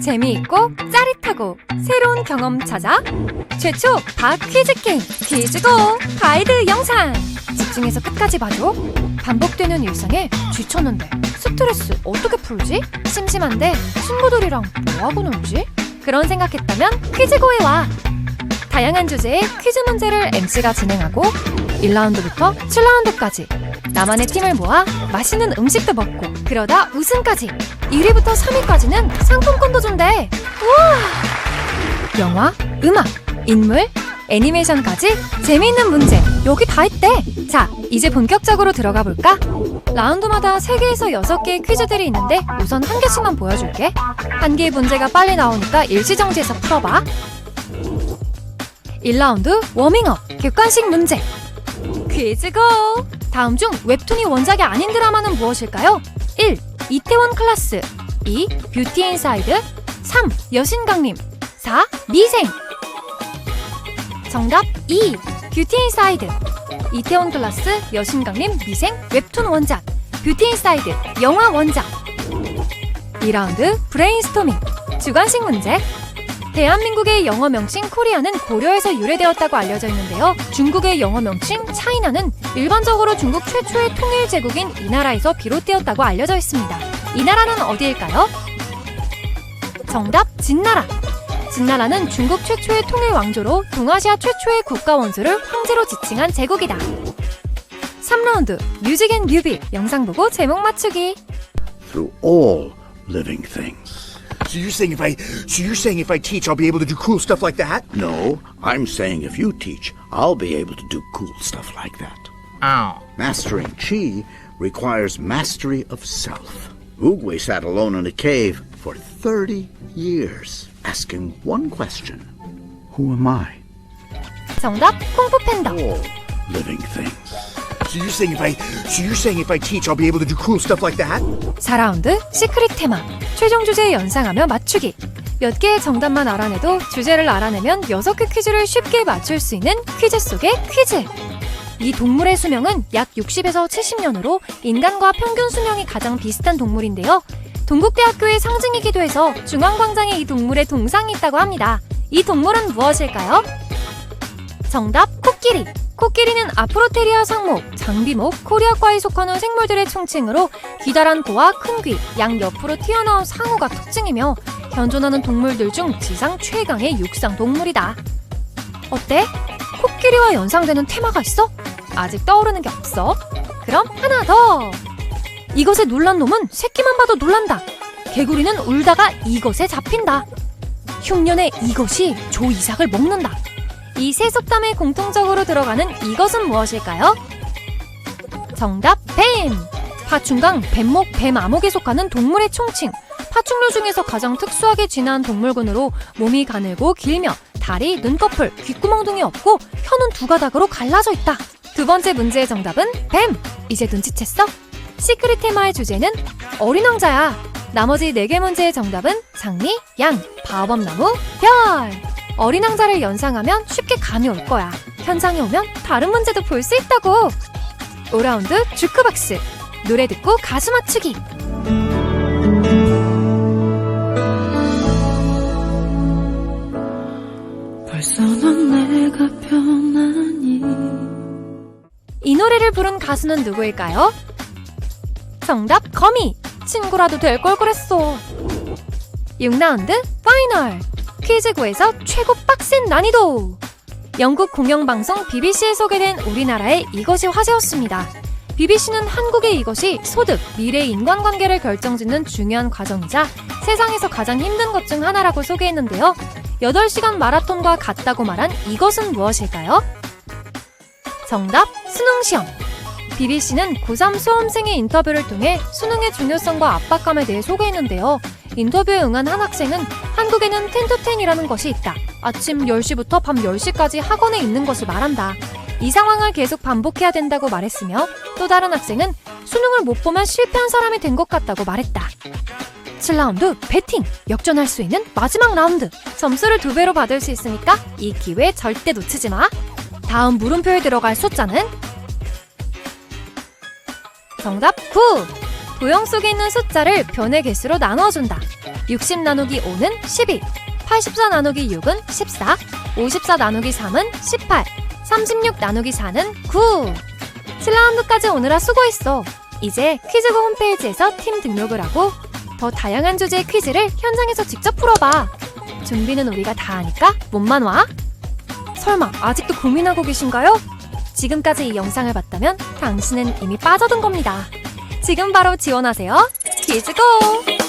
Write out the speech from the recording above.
재미있고 짜릿하고 새로운 경험 찾아 최초 다 퀴즈 게임 퀴즈고 가이드 영상 집중해서 끝까지 봐줘 반복되는 일상에 지쳤는데 스트레스 어떻게 풀지? 심심한데 친구들이랑 뭐하고 놀지? 그런 생각했다면 퀴즈고에 와 다양한 주제의 퀴즈 문제를 MC가 진행하고 1라운드부터 7라운드까지 나만의 팀을 모아 맛있는 음식도 먹고 그러다 우승까지 1위부터 3위까지는 상품권도 준대 우와! 영화, 음악, 인물, 애니메이션까지 재미있는 문제 여기 다 있대! 자 이제 본격적으로 들어가 볼까? 라운드마다 3개에서 6개의 퀴즈들이 있는데 우선 한 개씩만 보여줄게. 한 개의 문제가 빨리 나오니까 일시정지해서 풀어봐 1라운드 워밍업 객관식 문제 퀴즈고 다음 중 웹툰이 원작이 아닌 드라마는 무엇일까요? 1. 이태원 클라스 2. 뷰티 인사이드 3. 여신강림 4. 미생 정답 2. 뷰티 인사이드 이태원 클라스 여신강림 미생 웹툰 원작 뷰티 인사이드 영화 원작 2라운드 브레인스토밍 주관식 문제 대한민국의 영어 명칭 코리아는 고려에서 유래되었다고 알려져 있는데요. 중국의 영어 명칭 차이나는 일반적으로 중국 최초의 통일 제국인 이 나라에서 비롯되었다고 알려져 있습니다. 이 나라는 어디일까요? 정답 진나라. 진나라는 중국 최초의 통일 왕조로 동아시아 최초의 국가 원수를 황제로 지칭한 제국이다. 3라운드 뮤직 앤 뮤비 영상 보고 제목 맞추기. through all living things. So you're saying if I so you're saying if I teach I'll be able to do cool stuff like that? No, I'm saying if you teach, I'll be able to do cool stuff like that. Oh. Mastering chi requires mastery of self. Oogway sat alone in a cave for 30 years, asking one question Who am I? 정답 콩푸 팬더. All living things. So you're saying if I so you're saying if I teach I'll be able to do cool stuff like that? 4라운드 시크릿 테마. 최종 주제 연상하며 맞추기. 몇 개의 정답만 알아내도 주제를 알아내면 6개 퀴즈를 쉽게 맞출 수 있는 퀴즈 속의 퀴즈. 이 동물의 수명은 약 60에서 70년으로 인간과 평균 수명이 가장 비슷한 동물인데요. 동국대학교의 상징이기도 해서 중앙광장에 이 동물의 동상이 있다고 합니다. 이 동물은 무엇일까요? 정답 코끼리 코끼리는 아프로테리아 상목, 장비목, 코리아과에 속하는 생물들의 총칭으로 기다란 코와 큰 귀, 양 옆으로 튀어나온 상호가 특징이며 현존하는 동물들 중 지상 최강의 육상 동물이다. 어때? 코끼리와 연상되는 테마가 있어? 아직 떠오르는 게 없어? 그럼 하나 더! 이것에 놀란 놈은 새끼만 봐도 놀란다. 개구리는 울다가 이것에 잡힌다. 흉년에 이것이 조 이삭을 먹는다. 이 세 속담에 공통적으로 들어가는 이것은 무엇일까요? 정답 뱀! 파충강, 뱀목, 뱀암흑에 속하는 동물의 총칭. 파충류 중에서 가장 특수하게 진화한 동물군으로 몸이 가늘고 길며 다리, 눈꺼풀, 귓구멍 등이 없고 혀는 두 가닥으로 갈라져 있다. 두 번째 문제의 정답은 뱀! 이제 눈치챘어? 시크릿 테마의 주제는 어린 왕자야. 나머지 네 개 문제의 정답은 장미, 양, 바오밤나무, 별! 어린 왕자를 연상하면 쉽게 감이 올 거야. 현장에 오면 다른 문제도 볼 수 있다고. 5라운드 주크박스. 노래 듣고 가수 맞추기. 벌써 넌 내가 변하니 이 노래를 부른 가수는 누구일까요? 정답 거미. 친구라도 될 걸 그랬어. 6라운드 파이널. 퀴즈 구에서 최고 빡센 난이도. 영국 공영방송 BBC에 소개된 우리나라의 이것이 화제였습니다. BBC는 한국의 이것이 소득, 미래 인간관계를 결정짓는 중요한 과정이자 세상에서 가장 힘든 것 중 하나라고 소개했는데요. 8시간 마라톤과 같다고 말한 이것은 무엇일까요? 정답 수능시험. BBC는 고3 수험생의 인터뷰를 통해 수능의 중요성과 압박감에 대해 소개했는데요. 인터뷰에 응한 한 학생은 한국에는 10to10이라는 것이 있다. 아침 10시부터 밤 10시까지 학원에 있는 것을 말한다. 이 상황을 계속 반복해야 된다고 말했으며 또 다른 학생은 수능을 못 보면 실패한 사람이 된 것 같다고 말했다. 7라운드 배팅! 역전할 수 있는 마지막 라운드! 점수를 두 배로 받을 수 있으니까 이 기회 절대 놓치지 마! 다음 물음표에 들어갈 숫자는 정답 9! 도형 속에 있는 숫자를 변의 개수로 나누어준다. 60 나누기 5는 12, 84 나누기 6은 14, 54 나누기 3은 18, 36 나누기 4는 9. 7라운드까지 오느라 수고했어. 이제 퀴즈고 홈페이지에서 팀 등록을 하고 더 다양한 주제의 퀴즈를 현장에서 직접 풀어봐. 준비는 우리가 다 하니까 몸만 와. 설마 아직도 고민하고 계신가요? 지금까지 이 영상을 봤다면 당신은 이미 빠져든 겁니다. 지금 바로 지원하세요. 퀴즈고!